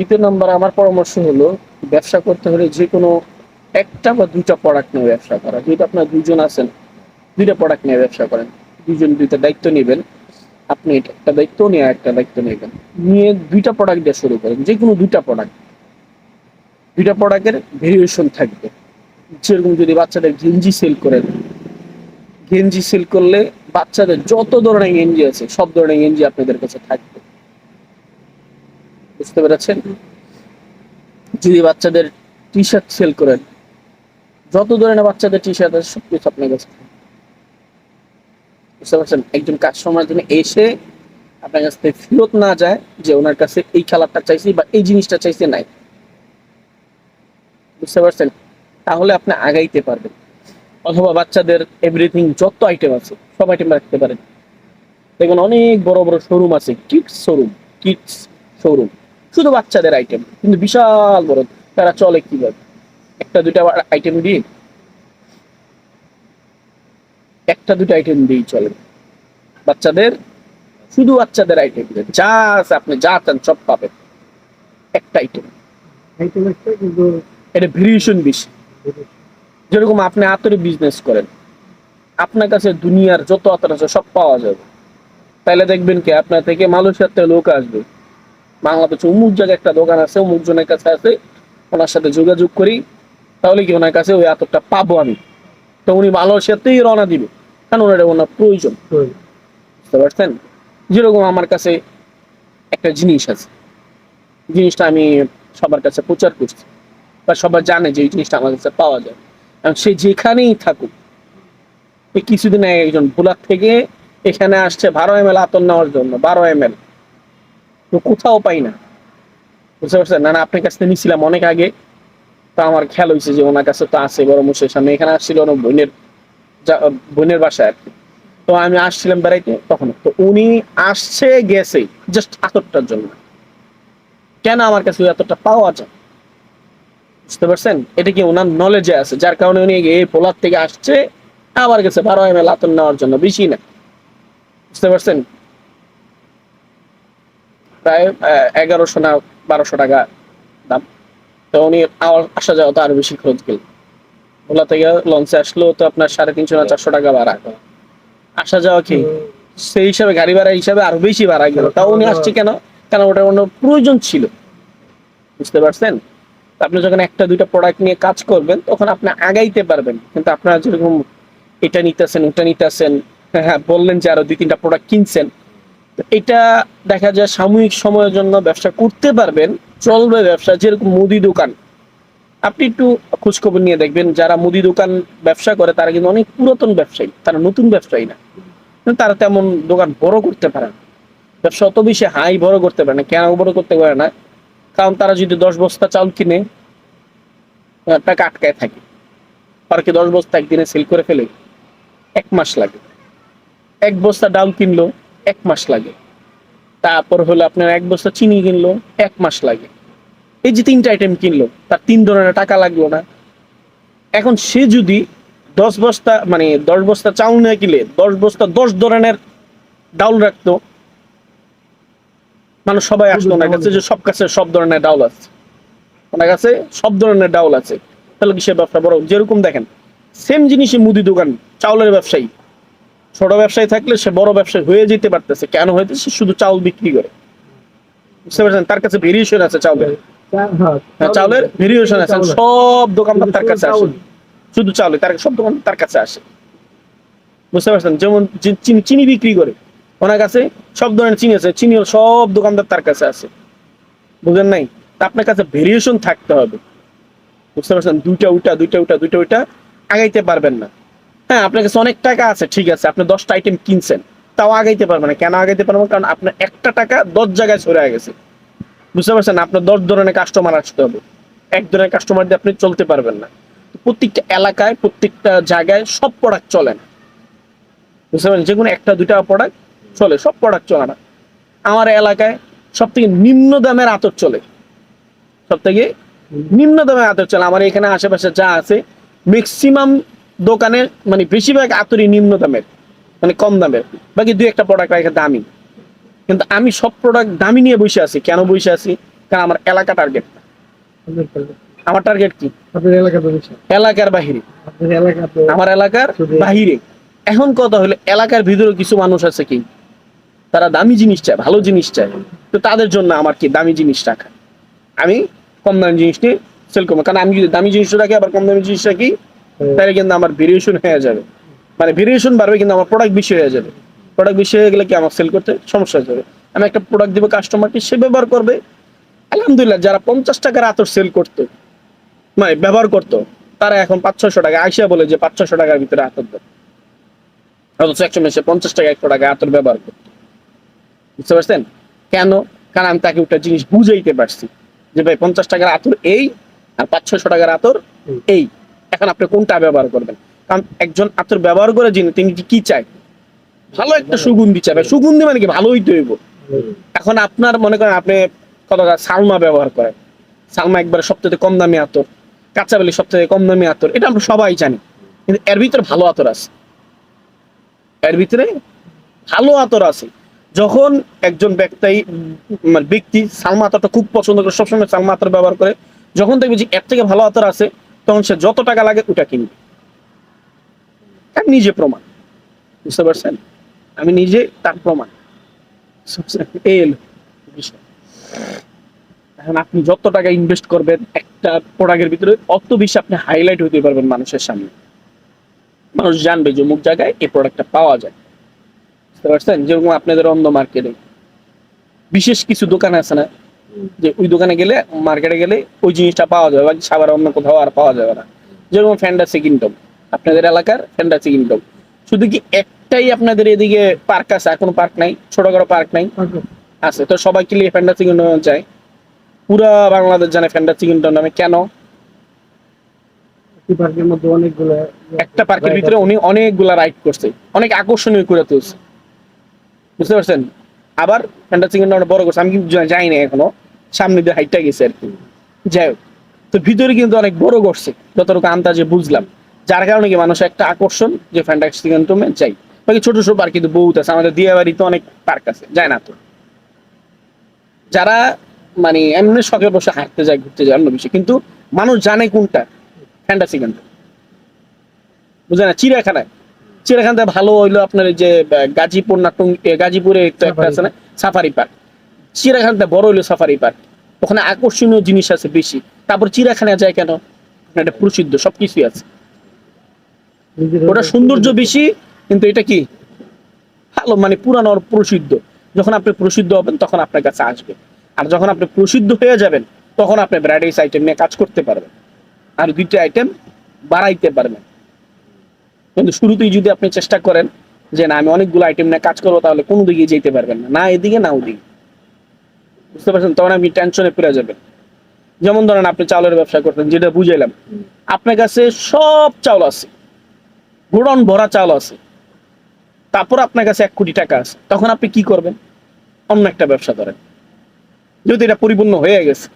দ্বিতীয় নম্বর আমার পরামর্শ হলো, ব্যবসা করতে হলে যে কোনো একটা বা দুইটা প্রোডাক্ট নিয়ে ব্যবসা করা। যেহেতু আপনার দুজন আছেন, দুইটা প্রোডাক্ট নিয়ে ব্যবসা করেন দুজন দুইটা দায়িত্ব নেবেন, আপনি একটা দায়িত্ব নিয়ে একটা দায়িত্ব নেবেন। নিয়ে দুইটা প্রোডাক্ট দিয়ে শুরু করেন, যে কোনো দুইটা প্রোডাক্ট দুইটা প্রোডাক্টের ভেরিয়েশন থাকবে। যেরকম যদি বাচ্চাদের গেঞ্জি সেল করেন, গেঞ্জি সেল করলে বাচ্চাদের যত ধরনের গেঞ্জি আছে, সব ধরনের গেঞ্জি আপনাদের কাছে থাকবে। বুঝতে পেরেছেন? যদি বাচ্চাদের টি শার্ট সেল করেন, যত ধরনের বাচ্চাদের টি শার্ট আছে সব কিছু আপনার কাছে বুঝতে পারছেন? একজন কাস্টমার জন্য এসে আপনার কাছ থেকে ফেরত না যায় যে ওনার কাছে এই কালারটা চাইছি বা এই জিনিসটা চাইছে নাই। বুঝতে পারছেন? তাহলে আপনি আগাইতে পারবেন। অথবা বাচ্চাদের এভরিথিং যত আইটেম আছে, সব আইটেম রাখতে পারেন। দেখুন, অনেক বড় বড় শোরুম আছে কিডস শোরুম কিডস শোরুম শুধু বাচ্চাদের আইটেম কিন্তু বিশাল বড়। তারা চলে কীভাবে? একটা দুটা আইটেম দিয়ে? একটা দুটো আইটেম দিয়েই চলে। বাচ্চাদের শুধু বাচ্চাদের আইটেম যা আছে আপনি যা চান সব পাবেন। একটা আইটেম এটা ভেরিয়েশন বেশি। যেরকম আপনি আতরে বিজনেস করেন আপনার কাছে দুনিয়ার যত আতর আছে সব পাওয়া যাবে। তাহলে দেখবেন কি আপনার থেকে মালয়েশিয়ার লোক আসবে। বাংলাদেশে অমুক জায়গায় একটা দোকান আছে অমুক জনের কাছে আছে ওনার সাথে যোগাযোগ করি তাহলে কি ওনার কাছে ওই আতরটা পাবো আমি? তো উনি মালয়েশিয়াতেই রওনা দিবে কারণ ওনার ওনার প্রয়োজন। বুঝতে পারছেন? যেরকম আমার কাছে একটা জিনিস আছে জিনিসটা আমি সবার কাছে প্রচার করছি বা সবাই জানে যে এই জিনিসটা আমার কাছে পাওয়া যায়। এবং সে যেখানেই থাকুক এই কিছুদিন আগে একজন ভোলার থেকে এখানে আসছে বারো এম এল আতর নেওয়ার জন্য বারো এম এল কোথাও পাই না। বুঝতে পারছেন? না আপনার কাছ থেকে নিছিলাম অনেক আগে। তো আমার খেয়াল হয়েছে যে ওনার কাছে তো আছে বড় মুসের সামনে এখানে আসছিল ওনার বোনের বোনের বাসায় তো আমি আসছিলাম বেড়াইতে তখন। তো উনি আসছে, গেছে জাস্ট আতরটার জন্য। কেন আমার কাছে এতটা পাওয়া যায়? বুঝতে পারছেন? এটা কি ওনার নলেজে আছে? যার কারণে উনি এই পোলার থেকে আসছে আবার গেছে বারো এম এল আতর নেওয়ার জন্য, বেশি না। বুঝতে পারছেন? প্রায় এগারোশো না বারোশো টাকা দাম। তো উনি আসা যাওয়া তো আরও বেশি খরচ গেল। ওলা থেকে লঞ্চে আসলো তো আপনার সাড়ে তিনশো না চারশো টাকা ভাড়া। আসা যাওয়া কি? সেই হিসাবে গাড়ি ভাড়া হিসাবে আরও বেশি ভাড়া গেল। তাও উনি আসছে কেন? কেন ওটা কোনো প্রয়োজন ছিল। বুঝতে পারছেন? আপনি যখন একটা দুইটা প্রোডাক্ট নিয়ে কাজ করবেন তখন আপনি আগাইতে পারবেন। কিন্তু আপনারা যেরকম এটা নিতেছেন ওটা নিতেছেন হ্যাঁ বললেন যে আরও দুই তিনটা প্রোডাক্ট কিনছেন এটা দেখা যায় সাময়িক সময়ের জন্য ব্যবসা করতে পারবেন, চলবে ব্যবসা, যেরকম মুদি দোকান। আপনি একটু খোঁজখবর নিয়ে দেখবেন, যারা মুদি দোকান ব্যবসা করে, তারা কিন্তু অনেক পুরাতন ব্যবসায়ী, তারা নতুন ব্যবসায়ী না। তারা তেমন দোকান বড় করতে পারে না। ব্যবসা অত বেশি হাই বড় করতে পারে না, কেন বড় করতে পারে না? কারণ তারা যদি দশ বস্তা চাল কিনে টাকা আটকায় থাকে আর কি দশ বস্তা একদিনে সেল করে ফেলে? এক মাস লাগে। এক বস্তা ডাল কিনলো এক মাস লাগে। তারপর হলো আপনার এক বস্তা চিনি কিনলো এক মাস লাগে। এই যে তিনটা আইটেম কিনলো তার তিন ধরনের টাকা লাগল না। এখন সে যদি দশ বস্তা মানে দশ বস্তা চাউল না কিনলে দশ বস্তা দশ ধরনের ডাউল রাখতো মানুষ সবাই আসলো ওনার কাছে যে সব কাছে সব ধরনের ডাউল আছে। ওনার কাছে সব ধরনের ডাউল আছে। তাহলে কি সে ব্যবসা বড়? যেরকম দেখেন সেম জিনিসই মুদি দোকান চাউলের ব্যবসায়ী। ছোট ব্যবসায়ী থাকলে সে বড় ব্যবসায়ী হয়ে যেতে পারতেছে। কেন হয়তো সে শুধু চাউল বিক্রি করে? বুঝতে পারছেন? তার কাছে ভেরিয়েশন আছে চাউলের। হ্যাঁ, হ্যাঁ, চাউলের ভেরিয়েশন আছে। সব দোকানদার তার কাছে আসে। শুধু চাউলে তার সব দোকান তার কাছে আসে। বুঝতে পারছেন? যেমন চিনি চিনি বিক্রি করে। ওনার কাছে সব ধরনের চিনি আছে। চিনি সব দোকানদার তার কাছে আসে। বুঝলেন নাই? তা আপনার কাছে ভেরিয়েশন থাকতে হবে। বুঝতে পারছেন? দুইটা উল্টা দুইটা উল্টা দুইটা উল্টা আগাইতে পারবেন না। হ্যাঁ আপনার কাছে অনেক টাকা আছে, ঠিক আছে, আপনি দশটা আইটেম কিনছেন, তাও আগাইতে পারবেন না। কেন আগাইতে পারবেন? কারণ আপনার একটা টাকা দশ জায়গায় ছড়ে গেছে। বুঝতে পারছেন? আপনার দশ ধরনের কাস্টমার আসতে হবে। এক ধরনের কাস্টমার দিয়ে আপনি চলতে পারবেন না। প্রত্যেকটা এলাকায়, প্রত্যেকটা জায়গায় সব প্রোডাক্ট চলে না। বুঝতে পারছেন? যে কোনো একটা, দুইটা প্রোডাক্ট চলে, সব প্রোডাক্ট চলে না। আমার এলাকায় সব থেকে নিম্ন দামের আতর চলে। সব থেকে নিম্ন দামের আতর চলে। আমার এখানে আশেপাশে যা আছে ম্যাক্সিমাম দোকানে মানে বেশিরভাগ আতরই নিম্ন দামের মানে কম দামের বাকি দুই একটা প্রোডাক্ট এখানে দামি। কিন্তু আমি সব প্রোডাক্ট দামি নিয়ে বসে আছি কেন বসে আছি? কারণ আমার এলাকা টার্গেট আমার টার্গেট কি? এলাকার বাহিরে। আমার এলাকার বাহিরে। এখন কথা হলো এলাকার ভিতরে কিছু মানুষ আছে কি? তারা দামি জিনিস চায় ভালো জিনিস চায়। তো তাদের জন্য আমার কি দামি জিনিস রাখা? আমি কম দামি জিনিস নিয়ে সেল করব। কারণ আমি যদি দামি জিনিস রাখি আবার কম দামি জিনিস রাখি তাহলে কিন্তু আমার ভেরিয়েশন হয়ে যাবে। মানে ভেরিয়েশন বাড়বে কিন্তু আমার প্রোডাক্ট বেশি হয়ে যাবে। প্রোডাক্ট বেশি হয়ে গেলে কি আমার সেল করতে সমস্যা হয়ে যাবে। আমি একটা প্রোডাক্ট দিব কাস্টমারকে সে ব্যবহার করবে। আলহামদুলিল্লাহ যারা পঞ্চাশ টাকার আতর সেল করতো মানে ব্যবহার করতো তারা এখন পাঁচ ছশো টাকা আইসা বলে যে পাঁচ ছশো টাকার ভিতরে আতর দেয়। অথচ একশো মেসে পঞ্চাশ টাকা একশো টাকা আতর ব্যবহার করতো। বুঝতে পারছেন? কেন? কারণ আমি তাকে একটা জিনিস বুঝাইতে পারছি যে ভাই পঞ্চাশ টাকার আতর এই আর পাঁচ ছশো টাকার আতর এই। এখন আপনি কোনটা ব্যবহার করবেন। কারণ একজন আতর ব্যবহার করে যিনি তিনি কি চায়? ভালো একটা সুগন্ধি ভাই, সুগন্ধি মানে কি? ভালো হইতে হইব। এখন আপনার মনে করেন আপনি কত সালমা ব্যবহার করেন। সালমা একবার সবচেয়ে কম দামি আতর কাঁচাবালি সবচেয়ে কম দামি আতর এটা আমরা সবাই জানি। কিন্তু এর ভিতরে ভালো আতর আছে। এর ভিতরে ভালো আতর আছে। যখন একজন ব্যক্তি মানে ব্যক্তি সালমা আতরটা খুব পছন্দ করে সবসময় সালমা আতর ব্যবহার করে যখন দেখবে যে এর থেকে ভালো আতর আছে তখন সে যত টাকা লাগে ওটা কিনবে। তার নিজে প্রমাণ। বুঝতে পারছেন? আমি নিজে তার প্রমাণ। এখন আপনি যত টাকা ইনভেস্ট করবেন, একটা প্রোডাক্টের ভিতরে অত বেশি আপনি হাইলাইট হতে পারবেন মানুষের সামনে। মানুষ জানবে যে অমুক জায়গায় এই প্রোডাক্টটা পাওয়া যায়। বুঝতে পারছেন? যেরকম আপনাদের অন্ধ মার্কেটে বিশেষ কিছু দোকান আছে না যে ওই দোকানে গেলে মার্কেটে গেলে ওই জিনিসটা পাওয়া যাবে বাকি সাবার অন্য কোথাও আর পাওয়া যাবে না। যেরকম ফ্যান্টাসি কিংডম আপনাদের এলাকার ফ্যান্টাসি কিংডম শুধু কি একটাই আপনাদের এদিকে পার্ক আছে? আর কোনো পার্ক নাই? ছোট ছোটখাটো পার্ক নাই? আছে। তো সবাই কি ফ্যান্টাসি কিংডম চায় পুরা বাংলাদেশ জানে ফ্যান্টাসি কিংডম নামে। কেন? পার্কের মধ্যে অনেকগুলো একটা পার্কের ভিতরে উনি অনেকগুলা রাইড করছে। অনেক আকর্ষণীয় করে তুলছে। বুঝতে পারছেন? আবার ফ্যান্টাসি কিংডম বড় করছে। আমি কিন্তু যাই না এখনও। সামনে দিয়ে হাইটটা গেছে আর কি। যাই হোক। তো ভিতরে কিন্তু অনেক বড় করছে। যতটুকু আন্দাজে বুঝলাম। যার কারণে কি মানুষ একটা আকর্ষণ যে ফ্যান্টাসি কিংডমে যাই। বাকি ছোট ছোট পার্ক কিন্তু বহুত আছে। আমাদের দিয়া বাড়িতে অনেক পার্ক আছে। যায় না তো? যারা মানে এমনি শখে বসে হাঁটতে যায়, ঘুরতে যায়, অন্য বিষয়। কিন্তু মানুষ জানে কোনটা? ফ্যান্টাসি কিংডম বুঝে না? চিড়িয়াখানায়। চিড়িয়াখানাতে ভালো হইল আপনার এই যে গাজীপুর নাটুং গাজীপুরে তো একটা আছে না? সাফারি পার্ক চিড়িয়াখানাতে বড় হইল সাফারি পার্ক ওখানে আকর্ষণীয় জিনিস আছে বেশি। তারপর চিড়িয়াখানায় যায় কেন? একটা প্রসিদ্ধ সবকিছুই আছে। ওটা সৌন্দর্য বেশি কিন্তু এটা কি? ভালো মানে পুরানো প্রসিদ্ধ। যখন আপনি প্রসিদ্ধ হবেন তখন আপনার কাছে আসবে। আর যখন আপনি প্রসিদ্ধ হয়ে যাবেন তখন আপনি ভ্যারাইটিস আইটেম নিয়ে কাজ করতে পারবেন। আর দুইটা আইটেম বাড়াইতে পারবেন। কিন্তু শুরুতেই যদি আপনি চেষ্টা করেন যে না আমি অনেকগুলো আইটেম নিয়ে কাজ করব তাহলে কোনো দিকে যেতে পারবেন না। না এদিকে না ওদিকে। বুঝতে পারছেন? তখন আপনি টেনশনে পড়ে যাবেন। যেমন ধরেন আপনি চাউলের ব্যবসা করতেন যেটা বুঝাইলাম। আপনার কাছে সব চাউল আছে। গোডন ভরা চাল আছে। তারপর আপনার কাছে এক কোটি টাকা আছে। তখন আপনি কি করবেন? অন্য একটা ব্যবসা ধরেন। যদি এটা পরিপূর্ণ হয়ে গেছে।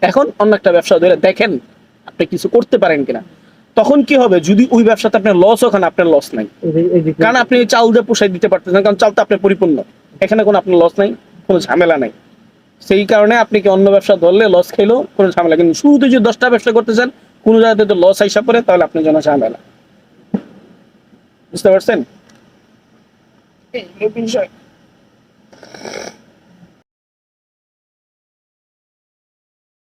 এখন অন্য একটা ব্যবসা ধরে দেখেন আপনি কিছু করতে পারেন কিনা। তখন কি হবে? যদি ওই ব্যবসাতে আপনার লস ওখানে আপনার লস নাই। কারণ আপনি চাল দিয়ে পোষাই দিতে পারতেছেন কারণ চাল তো আপনার পরিপূর্ণ। এখানে কোনো আপনার লস নাই কোনো ঝামেলা নাই। সেই কারণে আপনি কি অন্য ব্যবসা ধরলে লস খেলেও কোনো ঝামেলা কিন্তু শুরুতে যদি দশটা ব্যবসা করতে চান কোনো জায়গাতে লস আইসা পড়ে তাহলে আপনার জন্য ঝামেলা বুঝতে পারছেন? বিষয়।